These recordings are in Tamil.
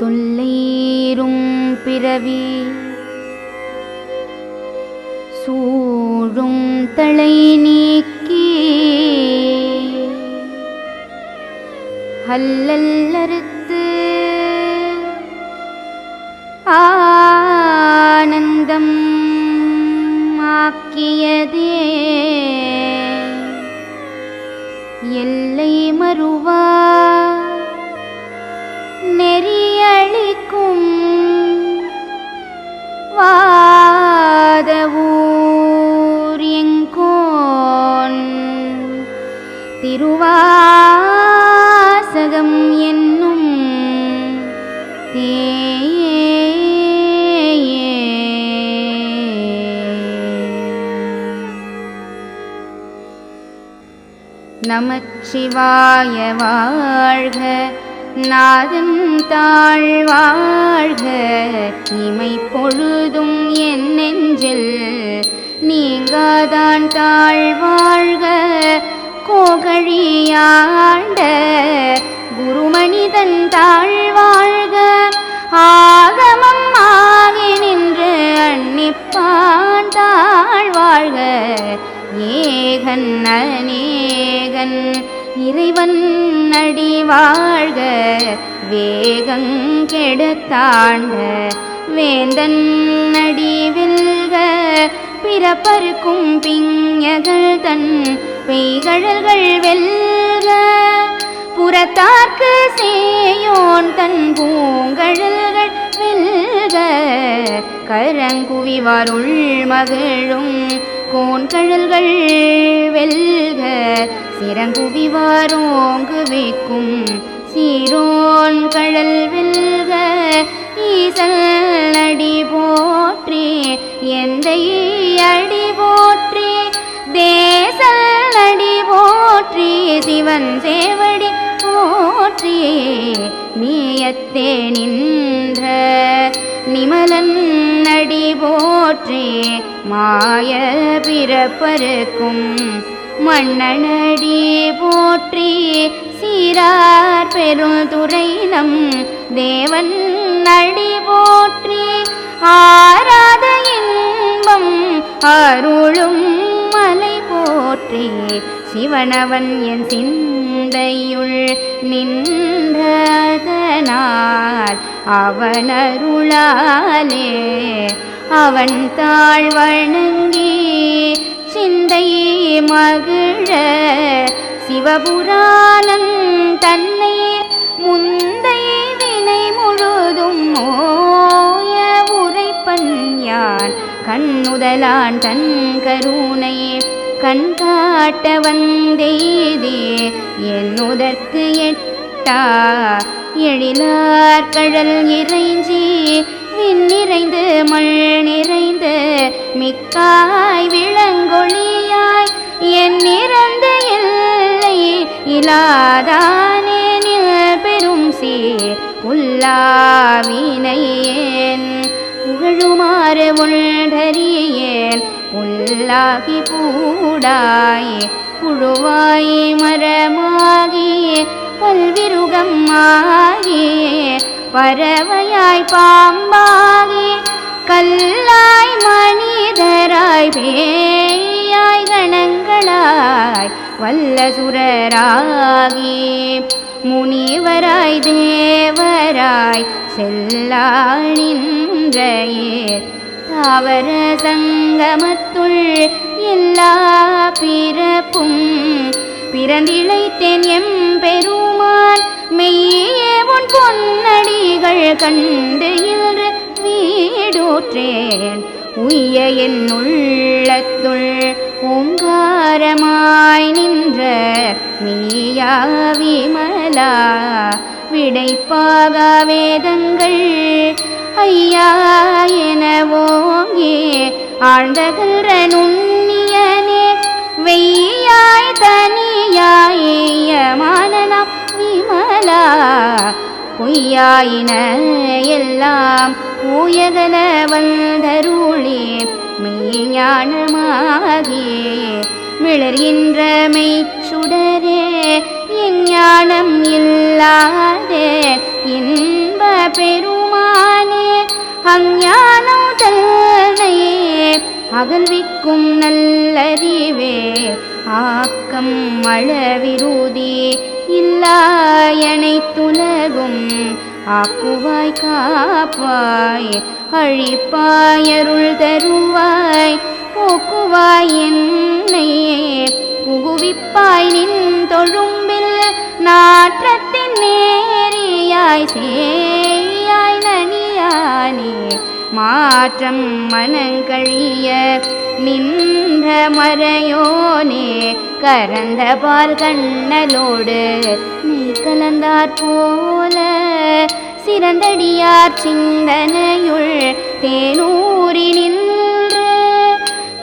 தொல்லையீரும் பிறவி சூழும் தலை நீக்கி. அல்லல்லறுத்த வாசகம் என்னும் தேயே. நமச்சிவாய வாழ்க நாதன் தாழ்வாழ்க இமை பொழுதும் என் நெஞ்சில் நீங்காதான் தாழ்வாழ்க புகழியாண்ட கோகழியாண்ட குருமனிதன் தாழ் ஆகமம் ஆகி நின்று அன்னிப்பான் தாழ்வாழ்க. ஏகன் அநேகன் இறைவன் அடி வாழ்க வேகங் கெடுத்தாண்ட வேந்தன் அடி வெல்க பிறப்பருக்கும் பிஞகள் தன் பெய்கழல்கள் வெல்க புறத்தார்க்கு சேயோன் தன் பூங்கழல்கள் வெல்க. கரங்குவிவாருள் மகிழும் கோன்கழல்கள் வெல்க சிறங்குவிவாரோங்கு வைக்கும் சீரோன் கழல் வெல்க. ஈசல் அடி போற்றி எந்தையே சிவன் சேவடி போற்றி நீயத்தே நின்ற நிமலன் நடி போற்றே மாய பிறப்பருக்கும் மன்னனடி போற்றி சீரார் பெருந்துரை நம் தேவன் நடி போற்றி ஆராத இன்பம் அருளும் சிவனவன் என் சிந்தையுள் நின்றதனால் அவனருளாலே அவன் தாழ் வணங்கி சிந்தை மகிழ சிவபுராணன் தன்னை முந்தை வினை முழுதும் ஓய உரைப்பன் யான் கண்ணுதலான் தன் கருணை கண்காட்ட வந்தெய்தே என்னுதற்கு எட்டா. எழிலார் கழல் இறைஞ்சி விண் நிறைந்து மண் நிறைந்து மிக்காய் விளங்கொழியாய் என் நிறந்த எல்லை இலாதானே நில் பெரும் சீர். உள்ளாவினையேன். புகழுமாறு உள்டறியேன் புல்லாகி பூடாய் புழுவாய் மரமாகி பல்விருகம் ஆகி பறவையாய் பாம்பாகி கல்லாய் மனிதராய் பேயாய் கணங்களாய் வல்லசுரராகி முனிவராய் தேவராய் செல்லாணின்றையே தாவர சங்கமத்துள் எல்லா பிறப்பும் பிறந்திழைத்தேன் எம் பெருமான் மெய்யே உன் பொன்னடிகள் கண்டு இன்று வீடோற்றேன். உய்ய என் உள்ளத்துள் ஓங்காரமாய் நின்ற மெய்யா விமலா விடைப்பாக வேதங்கள். ஐயா என ஓங்கி ஆழ்ந்தகன்ற நுண்ணியனே வெய்யாய் தனியாயமானனாம் விமலா. பொய்யாயின எல்லாம் ஊயகல வந்தருளே மெய்ஞானமாகியே விளர்கின்ற மெய் சுடரே எஞ்ஞானம் இல்லாதே இன்ப பெருமானே அஞ்ஞானம் தன்னையே அகல்விக்கும் நல்லறிவே ஆக்கம் மழவிருதி இல்லாயனை துலகும் ஆக்குவாய் காப்பாய் அழிப்பாயருள் தருவாய். போக்குவாய் என்னை புகுவிப்பாய் நின் தொழும்பில் நாற்றத்தின் நேரியாய் சேயாய் நனியானே. மாற்றம் மனங்கழிய நின்ற மறையோனே கரந்த பால் கண்ணலோடு கலந்தாற் போல சிறந்தடியார் சிந்தனையுள் தேனூரி நின்று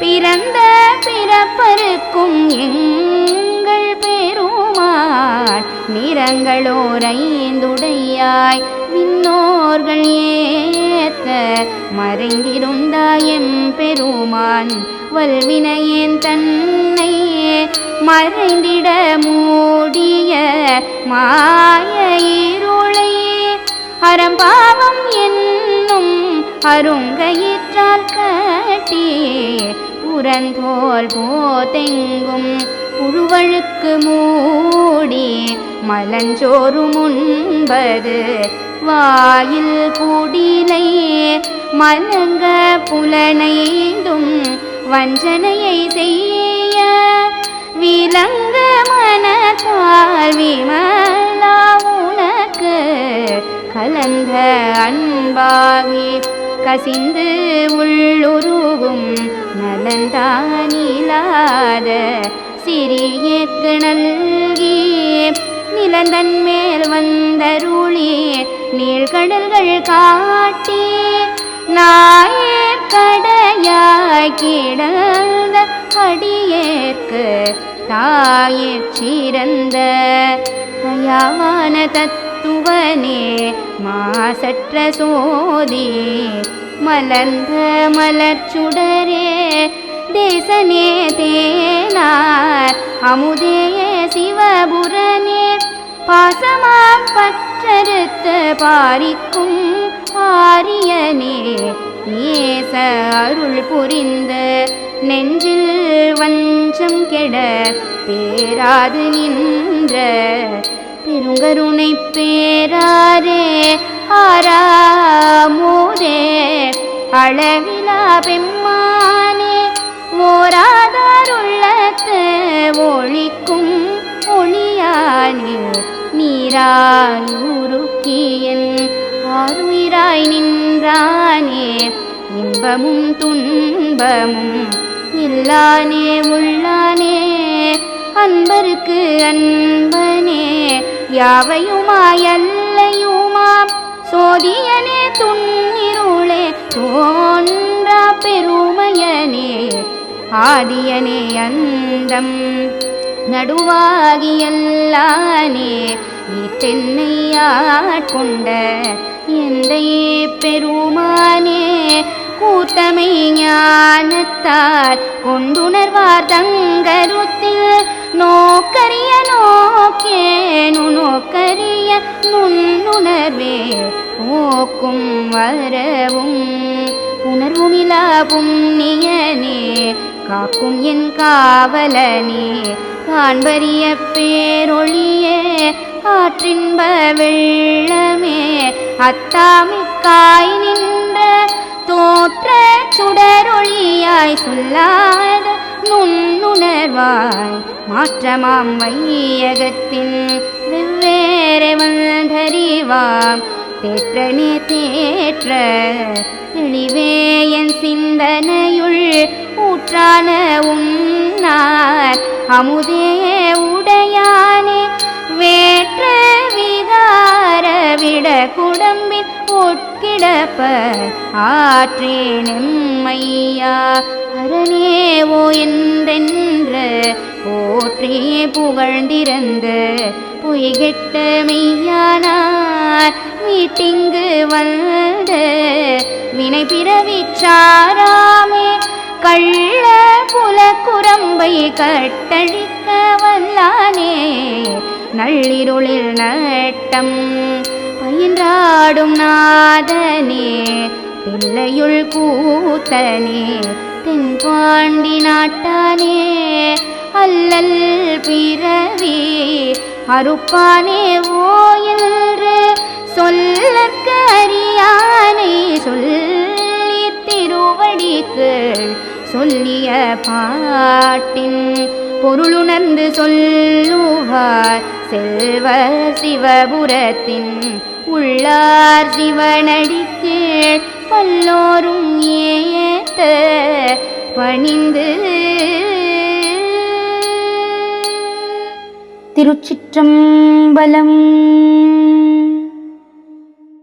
பிறந்த பிறப்பருக்கும் எங்கள் பெருமாள் நிறங்களோரைந்துடையாய் விண்ணோர்கள் ஏத்த மறைந்திருந்தாய் எம் பெருமான் வல்வினையேன் தன்னையே மறைந்திட மூடிய மாய இருளை. அறம்பாவம் என்னும் அருங்கயிற்றால் கட்டி புறந்தோல் போதெங்கும் புழுவழுக்கு மூடி மலஞ்சோறு முன்பது வாயில் குடிலை மலங்க புலனைந்தும் வஞ்சனையை செய்ய விலங்க மனத்தால் விமலா உனக்கு கலந்த அன்பாகி கசிந்து உள்ளுருவும் நலந்தானிலாத சிறியக்கு நல்கி நிலந்தன் மேல் வந்தருளி நீழ்கடல்கள் காட்டி நாயக்கடையாய் கிடந்த அடியேற்கு தாயிற் சிறந்த தயாவான தத்துவனே மாசற்ற சோதி மலர்ந்த மலர்ச்சுடரே தேசனே தேனார் அமுதே சிவபுரனே பாசமா பற்றறுத்து பாரிக்கும் ஆரியனே நேச அருள் புரிந்த நெஞ்சில் வஞ்சம் கெட பேராது நின்ற பெருங்கருணை பேராரே ஆராமோரே அளவிலா பெம்மானே ஓராதாருள்ளத்து ஒழிக்கும் ஒளியானே நீராய் உருக்கியன் ஆருயிராய் நின்றானே. இன்பமும் துன்பமும் இல்லானே உள்ளானே அன்பருக்கு அன்பனே யாவையுமாயல்லையுமாம்? சோதியனே துன்னிருளே தோன்றா பெருமையனே ஆதியனே அந்தம் நடுவாகியல்லானே நீ தென்னையாட்கொண்ட எந்தையே பெருமானே கூட்டமை ஞானத்தால் கொண்டுணர்வார் தங்கருத்தில். நோக்கரிய நோக்கேனு நோக்கரிய நுண்ணுணர்வே போக்கும் வரவும் உணர்வுமிலா புண்ணியனே காக்கும் என் காவலனே காண்பரிய பேரொழியே ஆற்றின்ப வெள்ளமே அத்தாமிக்கா சொல்லாத நுண்ணுணர்வாய் மாற்றமாம் வையகத்தின் வெவ்வேறு வந்தறிவாம். தேற்றனே தேற்ற தெளிவே என் சிந்தனையுள் ஊற்றான உன்னார். அமுதே உடையானே வேற்ற விகார விட குடம்பின் உட்கிடப்ப ஆற்றே நெம்மையா அரணேவோ என்றென்ற போற்றியே புகழ்ந்திருந்த பொய்கெட்ட மெய்யானார். வீட்டிங்கு வந்த வினை பிறவிச்சாராமே கள்ள புல குரம்பை கட்டழிக்க வல்லானே. நள்ளிருளில் நட்டம் பயின்றாடும் நாதனே தில்லையுள் கூத்தனே தென்பாண்டி நாட்டானே அல்லல் பிறவி அறுப்பானே ஓ என்று சொல்லற்க சொல்லி திருவடிக்கு சொல்லிய பாட்டின் பொருளுணர்ந்து சொல்லுவார். செல்வர் சிவபுரத்தின் உள்ளார் சிவனடிக்கு பல்லோரும் ஏத்த பணிந்து. திருச்சிற்றம்பலம்